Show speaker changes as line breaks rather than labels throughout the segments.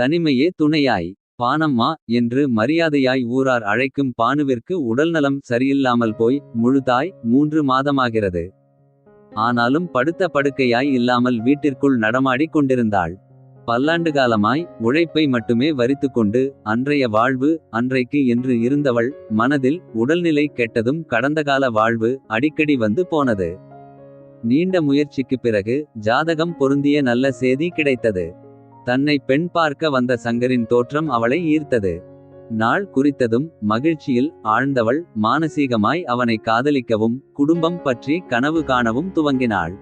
தனிமையே துணையாய். பானம்மா என்று மரியாதையாய் ஊரார் அழைக்கும் பானுவிற்கு உடல்நலம் சரியில்லாமல் போய். முழுதாய் மூன்று மாதமாகிறது. ஆனாலும் படுத்த படுக்கையாய் இல்லாமல் வீட்டிற்குள் நடமாடிக் கொண்டிருந்தாள். பல்லாண்டு காலமாய் உழைப்பை மட்டுமே வரித்துக்கொண்டு. அன்றைய வாழ்வு அன்றைக்கு என்று இருந்தவள். மனதில் உடல்நிலை கெட்டதும் கடந்த கால வாழ்வு. அடிக்கடி வந்து போனது. நீண்ட முயற்சிக்குப் பிறகு ஜாதகம் பொருந்திய நல்ல சேதி கிடைத்தது. தன்னை பெண் பார்க்க வந்த சங்கரின் தோற்றம் அவளை ஈர்த்தது. நாள் குறித்ததும் மகிழ்ச்சியில் ஆழ்ந்தவள் மானசீகமாய் அவனை காதலிக்கவும். குடும்பம் பற்றி கனவு காணவும் துவங்கினாள்.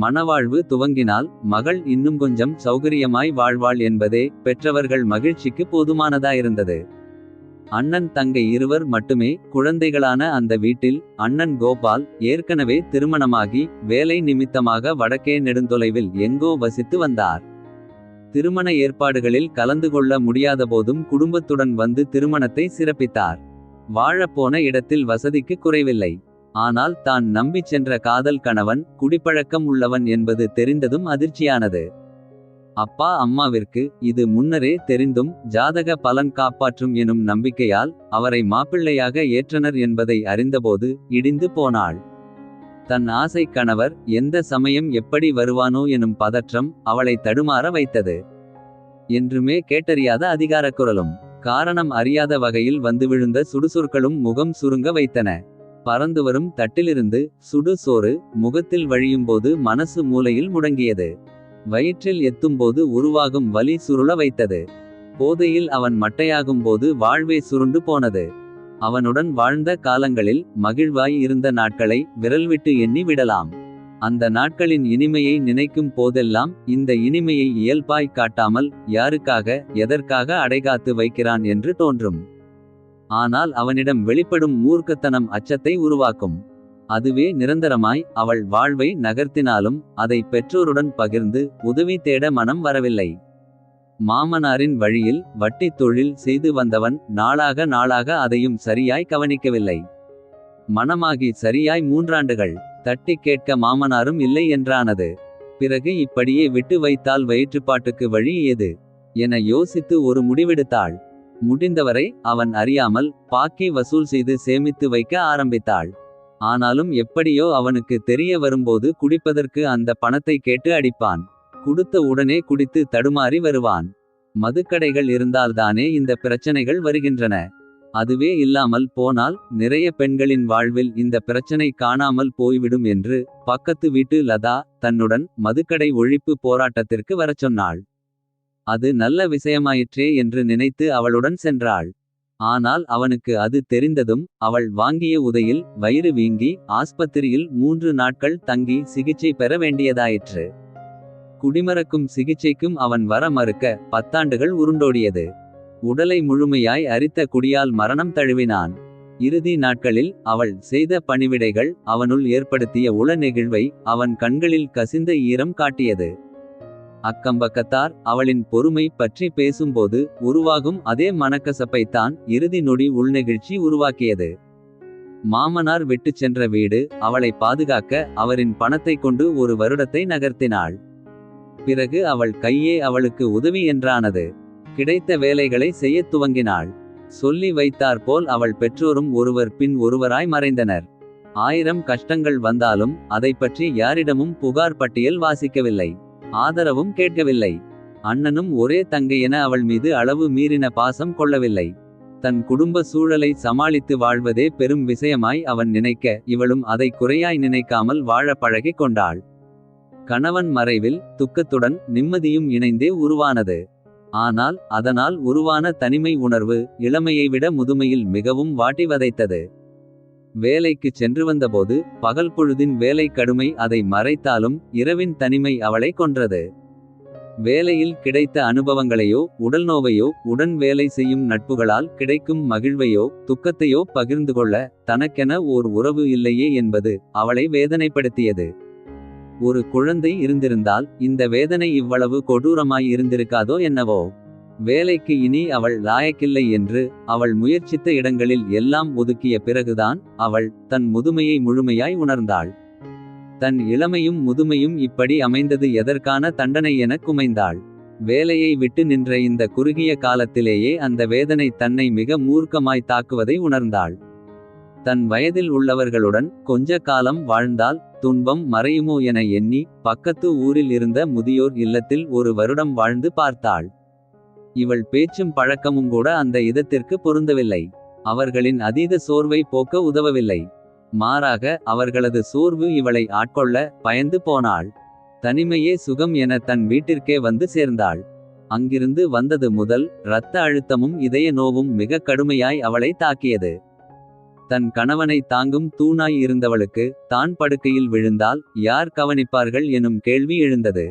மணவாழ்வு துவங்கினால் மகள் இன்னும் கொஞ்சம் சௌகரியமாய் வாழ்வாள் என்பதே. பெற்றவர்கள் மகிழ்ச்சிக்கு போதுமானதாயிருந்தது. அண்ணன் தங்கை இருவர் மட்டுமே குழந்தைகளான அந்த வீட்டில். அண்ணன் கோபால் ஏற்கனவே திருமணமாகி. வேலை நிமித்தமாக வடக்கே நெடுந்தொலைவில் எங்கோ வசித்து வந்தார். திருமண ஏற்பாடுகளில் கலந்து கொள்ள முடியாதபோதும். குடும்பத்துடன் வந்து திருமணத்தை சிறப்பித்தார். வாழப்போன இடத்தில் வசதிக்கு குறைவில்லை. ஆனால் தான் நம்பிச் சென்ற காதல் கணவன். குடிப்பழக்கம் உள்ளவன் என்பது தெரிந்ததும் அதிர்ச்சியானது. அப்பா அம்மாவிற்கு இது முன்னரே தெரிந்தும். ஜாதக பலன் காப்பாற்றும் எனும் நம்பிக்கையால். அவரை மாப்பிள்ளையாக ஏற்றனர் என்பதை அறிந்தபோது. இடிந்து போனாள். தன் ஆசை கணவர் எந்த சமயம் எப்படி வருவானோ எனும் பதற்றம். அவளை தடுமாற வைத்தது. என்றுமே கேட்டறியாத அதிகாரக்குரலும். காரணம் அறியாத வகையில் வந்து விழுந்த சுடுசொற்களும் முகம் சுருங்க வைத்தன. பறந்து வரும் தட்டிலிருந்து சுடு சோறு. முகத்தில் வழியும்போது மனசு மூலையில் முடங்கியது. வயிற்றில் எத்தும்போது உருவாகும் வலி சுருள வைத்தது. போதையில் அவன் மட்டையாகும் போது வாழ்வே சுருண்டு போனது. அவனுடன் வாழ்ந்த காலங்களில் மகிழ்வாய் இருந்த நாட்களை. விரல்விட்டு எண்ணி விடலாம். அந்த நாட்களின் இனிமையை நினைக்கும் போதெல்லாம். இந்த இனிமையை இயல்பாய் காட்டாமல். யாருக்காக எதற்காக அடைகாத்து வைக்கிறான் என்று தோன்றும். ஆனால் அவனிடம் வெளிப்படும் மூர்க்கத்தனம் அச்சத்தை உருவாக்கும். அதுவே நிரந்தரமாய் அவள் வாழ்வை நகர்த்தினாலும். அதை பெற்றோருடன் பகிர்ந்து உதவி தேட மனம் வரவில்லை. மாமனாரின் வழியில் வட்டித் தொழில் செய்து வந்தவன். நாளாக நாளாக அதையும் சரியாய் கவனிக்கவில்லை. மனமாகி சரியாய் மூன்றாண்டுகள். தட்டிக் கேட்க மாமனாரும் இல்லை என்றானது. பிறகு இப்படியே விட்டு வைத்தால் வயிற்றுப்பாட்டுக்கு வழி ஏது. என யோசித்து ஒரு முடிவெடுத்தாள். முடிந்தவரை அவன் அறியாமல் பாக்கி வசூல் செய்து சேமித்து வைக்க ஆரம்பித்தாள். ஆனாலும் எப்படியோ அவனுக்கு தெரிய வரும்போது குடிப்பதற்கு அந்த பணத்தை கேட்டு அடிப்பான். குடுத்த உடனே குடித்து தடுமாறி வருவான். மதுக்கடைகள் இருந்தால்தானே இந்த பிரச்சனைகள் வருகின்றன. அதுவே இல்லாமல் போனால் நிறைய பெண்களின் வாழ்வில் இந்த பிரச்சனை காணாமல் போய்விடும் என்று. பக்கத்து வீட்டு லதா தன்னுடன் மதுக்கடை ஒழிப்பு போராட்டத்திற்கு வரச் சொன்னாள். அது நல்ல விஷயமாயிற்றே என்று நினைத்து அவளுடன் சென்றாள். ஆனால் அவனுக்கு அது தெரிந்ததும் அவள் வாங்கிய உதையில் வயிறு வீங்கி. ஆஸ்பத்திரியில் மூன்று நாட்கள் தங்கி சிகிச்சை பெற வேண்டியதாயிற்று. குடிமறக்கும் சிகிச்சைக்கும் அவன் வர மறுக்க பத்தாண்டுகள் உருண்டோடியது. உடலை முழுமையாய் அரித்த குடியால் மரணம் தழுவினான். இறுதி நாட்களில் அவள் செய்த பணிவிடைகள் அவனுள் ஏற்படுத்திய உள நெகிழ்வை. அவன் கண்களில் கசிந்த ஈரம் காட்டியது. அக்கம்பக்கத்தார் அவளின் பொறுமை பற்றி பேசும்போது. உருவாகும் அதே மனக்கசப்பைத்தான் இறுதி நொடி உள்நெகிழ்ச்சி உருவாக்கியது. மாமனார் விட்டுச் சென்ற வீடு அவளை பாதுகாக்க. அவரின் பணத்தைக் கொண்டு ஒரு வருடத்தை நகர்த்தினாள். பிறகு அவள் கையே அவளுக்கு உதவி என்றானது. கிடைத்த வேலைகளை செய்யத் துவங்கினாள். சொல்லி வைத்தாற்போல் அவள் பெற்றோரும் ஒருவர் பின் ஒருவராய் மறைந்தனர். ஆயிரம் கஷ்டங்கள் வந்தாலும் அதைப்பற்றி யாரிடமும் புகார் பட்டியல் வாசிக்கவில்லை. ஆதரவும் கேட்கவில்லை. அண்ணனும் ஒரே தங்கையென அவள் மீது அளவு மீறின பாசம் கொள்ளவில்லை. தன் குடும்ப சூழலை சமாளித்து வாழ்வதே பெரும் விஷயமாய் அவன் நினைக்க. இவளும் அதை குறையாய் நினைக்காமல் வாழ பழகிக் கொண்டாள். கணவன் மறைவில் துக்கத்துடன் நிம்மதியும் இணைந்தே உருவானது. ஆனால் அதனால் உருவான தனிமை உணர்வு. இளமையை விட முதுமையில் மிகவும் வாட்டி வதைத்தது. வேலைக்குச் சென்று வந்தபோது பகல் பொழுதின் வேலை கடுமை அதை மறைத்தாலும். இரவின் தனிமை அவளை கொன்றது. வேலையில் கிடைத்த அனுபவங்களையோ உடல்நோவையோ. உடன் வேலை செய்யும் நட்புகளால் கிடைக்கும் மகிழ்வையோ. துக்கத்தையோ பகிர்ந்து கொள்ள தனக்கென ஓர் உறவு இல்லையே என்பது. அவளை வேதனைப்படுத்தியது. ஒரு குழந்தை இருந்திருந்தால் இந்த வேதனை இவ்வளவு கொடூரமாய் இருந்திருக்காதோ என்னவோ. வேலைக்கு இனி அவள் லாயக்கில்லை என்று அவள் முயற்சித்த இடங்களில் எல்லாம் ஒதுக்கிய பிறகுதான் அவள் தன் முதுமையை முழுமையாய் உணர்ந்தாள். தன் இளமையும் முதுமையும் இப்படி அமைந்தது எதற்கான தண்டனை எனக் குமைந்தாள். வேலையை விட்டு நின்ற இந்த குறுகிய காலத்திலேயே அந்த வேதனை தன்னை மிக மூர்க்கமாய் தாக்குவதை உணர்ந்தாள். தன் வயதில் உள்ளவர்களுடன் கொஞ்ச காலம் வாழ்ந்தால் துன்பம் மறையுமோ என எண்ணி பக்கத்து ஊரில் இருந்த முதியோர் இல்லத்தில் ஒரு வருடம் வாழ்ந்து பார்த்தாள். இவள் பேச்சும் பழக்கமும் கூட அந்த இதத்திற்கு பொருந்தவில்லை. அவர்களின் அதீத சோர்வை போக்க உதவவில்லை. மாறாக அவர்களது சோர்வு இவளை ஆட்கொள்ள பயந்து போனாள். தனிமையே சுகம் என தன் வீட்டிற்கே வந்து சேர்ந்தாள். அங்கிருந்து வந்தது முதல் இரத்த அழுத்தமும் இதய நோவும் மிக கடுமையாய் அவளை தாக்கியது. தன் கணவனை தாங்கும் தூணாய் இருந்தவளுக்கு தான் படுக்கையில் விழுந்தால் யார் கவனிப்பார்கள் எனும் கேள்வி எழுந்தது.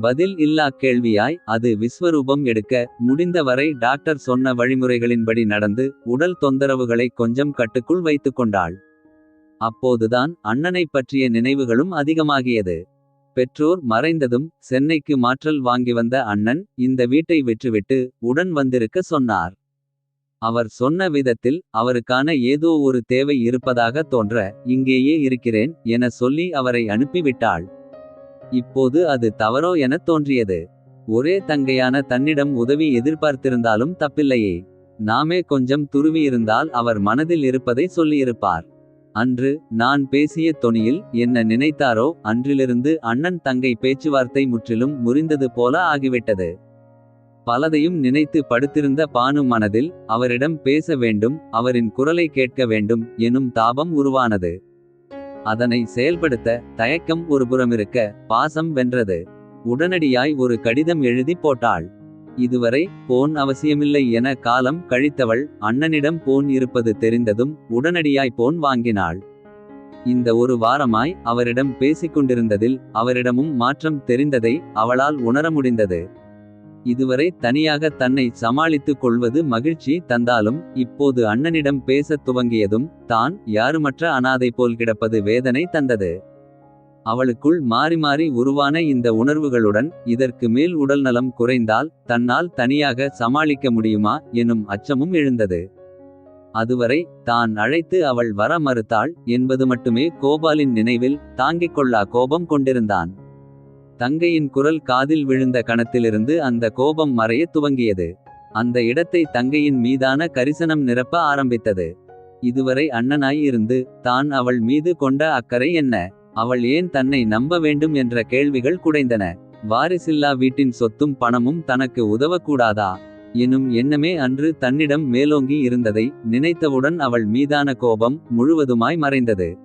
பதில் இல்லா கேள்வியாய் அது விஸ்வரூபம் எடுக்க முடிந்தவரை டாக்டர் சொன்ன வழிமுறைகளின்படி நடந்து உடல் தொந்தரவுகளை கொஞ்சம் கட்டுக்குள் வைத்துக்கொண்டாள். அப்போதுதான் அண்ணனைப் பற்றிய நினைவுகளும் அதிகமாகியது. பெற்றோர் மறைந்ததும் சென்னைக்கு மாற்றல் வாங்கி வந்த அண்ணன் இந்த வீட்டை விற்றுவிட்டு உடன் வந்திருக்க சொன்னார். அவர் சொன்ன விதத்தில் அவருக்கான ஏதோ ஒரு தேவை இருப்பதாக தோன்ற இங்கேயே இருக்கிறேன் என சொல்லி அவரை அனுப்பிவிட்டாள். இப்போது அது தவறோ எனத் தோன்றியது. ஒரே தங்கையான தன்னிடம் உதவி எதிர்பார்த்திருந்தாலும் தப்பில்லையே. நாமே கொஞ்சம் துருவியிருந்தால் அவர் மனதில் இருப்பதை சொல்லியிருப்பார். அன்று நான் பேசிய தொனியில் என்ன நினைத்தாரோ அன்றிலிருந்து அண்ணன் தங்கை பேச்சுவார்த்தை முற்றிலும் முறிந்தது போல ஆகிவிட்டது. பலதையும் நினைத்து படுத்திருந்த பானு மனதில் அவரிடம் பேச வேண்டும் அவரின் குரலை கேட்க வேண்டும் எனும் தாபம் உருவானது. அதனை செயல்படுத்த தயக்கம் ஒருபுறமிருக்க பாசம் வென்றது. உடனடியாய் ஒரு கடிதம் எழுதி போட்டாள். இதுவரை போன் அவசியமில்லை என காலம் கழித்தவள் அண்ணனிடம் போன் இருப்பது தெரிந்ததும் உடனடியாய் போன் வாங்கினாள். இந்த ஒரு வாரமாய் அவரிடம் பேசிக்கொண்டிருந்ததில் அவரிடமும் மாற்றம் தெரிந்ததை அவளால் உணர முடிந்தது. இதுவரை தனியாக தன்னை சமாளித்துக் கொள்வது மகிழ்ச்சி தந்தாலும் இப்போது அண்ணனிடம் பேசத் துவங்கியதும் தான் யாருமற்ற அனாதை போல் கிடப்பது வேதனை தந்தது. அவளுக்குள் மாறி மாறி உருவான இந்த உணர்வுகளுடன் இதற்கு மேல் உடல்நலம் குறைந்தால் தன்னால் தனியாக சமாளிக்க முடியுமா எனும் அச்சமும் எழுந்தது. அதுவரை தான் அழைத்து அவள் வர மறுத்தாள் என்பது மட்டுமே கோபாலின் நினைவில் தாங்கிக் கொள்ளா கோபம் கொண்டிருந்தான். தங்கையின் குரல் காதில் விழுந்த கணத்திலிருந்து அந்த கோபம் மறையத் துவங்கியது. அந்த இடத்தை தங்கையின் மீதான கரிசனம் நிரப்ப ஆரம்பித்தது. இதுவரை அண்ணனாய் இருந்து தான் அவள் மீது கொண்ட அக்கறை என்ன. அவள் ஏன் தன்னை நம்ப வேண்டும் என்ற கேள்விகள் குடைந்தன. வாரிசில்லா வீட்டின் சொத்தும் பணமும் தனக்கு உதவக்கூடாதா. எனும் எண்ணமே அன்று தன்னிடம் மேலோங்கி இருந்ததை நினைத்தவுடன் அவள் மீதான கோபம் முழுவதுமாய் மறைந்தது.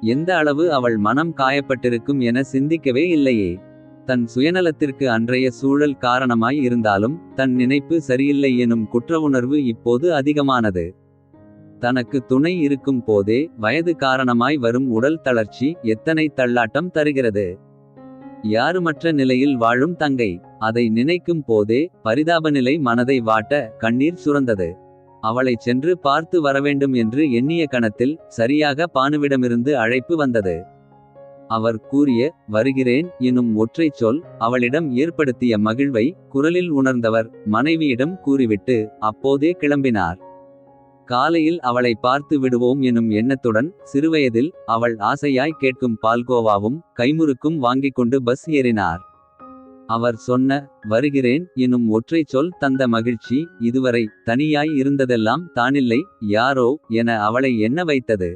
எந்த அளவு அவள் மனம் காயப்பட்டிருக்கும் என சிந்திக்கவே இல்லையே. தன் சுயநலத்திற்கு அன்றைய சூழல் காரணமாய் இருந்தாலும் தன் நினைப்பு சரியில்லை எனும் குற்றவுணர்வு இப்போது அதிகமானது. தனக்கு துணை இருக்கும் போதே வயது காரணமாய் வரும் உடல் தளர்ச்சி எத்தனை தள்ளாட்டம் தருகிறது. யாருமற்ற நிலையில் வாழும் தங்கை அதை நினைக்கும் போதே பரிதாபநிலை மனதை வாட்ட கண்ணீர் சுரந்தது. அவளைச் சென்று பார்த்து வரவேண்டும் என்று எண்ணிய கணத்தில் சரியாக பானுவிடமிருந்து அழைப்பு வந்தது. அவர் கூறிய வருகிறேன் எனும் ஒற்றைச் சொல் அவளிடம் ஏற்படுத்திய மகிழ்வை குரலில் உணர்ந்தவர் மனைவியிடம் கூறிவிட்டு அப்போதே கிளம்பினார். காலையில் அவளை பார்த்து விடுவோம் எனும் எண்ணத்துடன் சிறுவயதில் அவள் ஆசையாய் கேட்கும் பால்கோவாவும் கைமுறுக்கும் வாங்கிக் கொண்டு பஸ் ஏறினார். அவர் சொன்ன வருகிறேன் எனும் ஒற்றைச் சொல் தந்த மகிழ்ச்சி இதுவரை தனியாய் இருந்ததெல்லாம் தானில்லை யாரோ என அவளை எண்ண வைத்தது.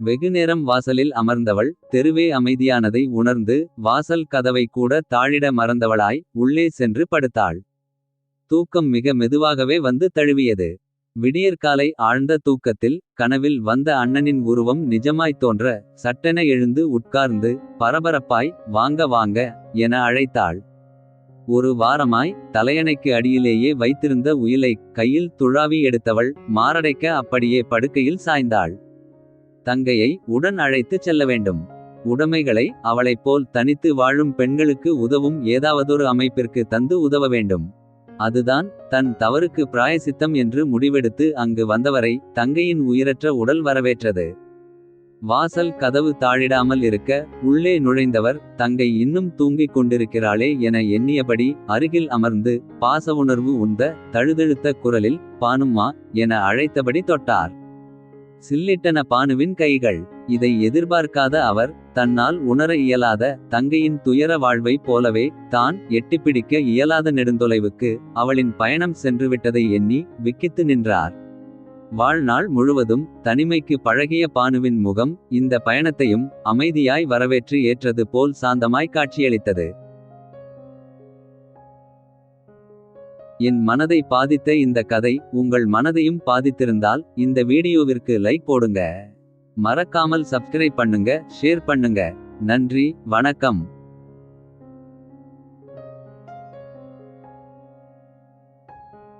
வெகுநேரம் வாசலில் அமர்ந்தவள் தெருவே அமைதியானதை உணர்ந்து வாசல் கதவை கூட தாழிட மறந்தவளாய் உள்ளே சென்று படுத்தாள். தூக்கம் மிக மெதுவாகவே வந்து தழுவியது. விடியற்காலை ஆழ்ந்த தூக்கத்தில் கனவில் வந்த அண்ணனின் உருவம் நிஜமாய்த் தோன்ற சட்டென எழுந்து உட்கார்ந்து பரபரப்பாய் வாங்க வாங்க என அழைத்தாள். ஒரு வாரமாய் தலையணைக்கு அடியிலேயே வைத்திருந்த உயிலை கையில் துழாவி எடுத்தவள் மாரடைக்க அப்படியே படுக்கையில் சாய்ந்தாள். தங்கையை உடன் அழைத்துச் செல்ல வேண்டும். உடைமைகளை அவளைப் போல் தனித்து வாழும் பெண்களுக்கு உதவும் ஏதாவதொரு அமைப்பிற்கு தந்து உதவ வேண்டும். அதுதான் தன் தவறுக்கு பிராயசித்தம் என்று முடிவெடுத்து அங்கு வந்தவரை தங்கையின் உயிரற்ற உடல் வரவேற்றது. வாசல் கதவு தாழிடாமல் இருக்க உள்ளே நுழைந்தவர் தங்கை இன்னும் தூங்கிக் கொண்டிருக்கிறாளே என எண்ணியபடி அருகில் அமர்ந்து பாசவுணர்வு உந்த தழுதழுத்த குரலில் பானும்மா என அழைத்தபடி தொட்டார். சில்லிட்டன பானுவின் கைகள் இதை எதிர்பார்க்காத அவர் தன்னால் உணர இயலாத தங்கையின் துயர வாழ்வைப் போலவே தான் எட்டிப்பிடிக்க இயலாத நெடுந்தொலைவுக்கு அவளின் பயணம் சென்றுவிட்டதை எண்ணி விக்கித்து நின்றார். வாழ்நாள் முழுவதும் தனிமைக்கு பழகிய பானுவின் முகம் இந்த பயணத்தையும் அமைதியாய் வரவேற்று ஏற்றது போல் சாந்தமாய் காட்சியளித்தது. என் மனதை பாதித்த இந்த கதை உங்கள் மனதையும் பாதித்திருந்தால் இந்த வீடியோவிற்கு லைக் போடுங்க. மறக்காமல் சப்ஸ்கிரைப் பண்ணுங்க ஷேர் பண்ணுங்க. நன்றி வணக்கம்.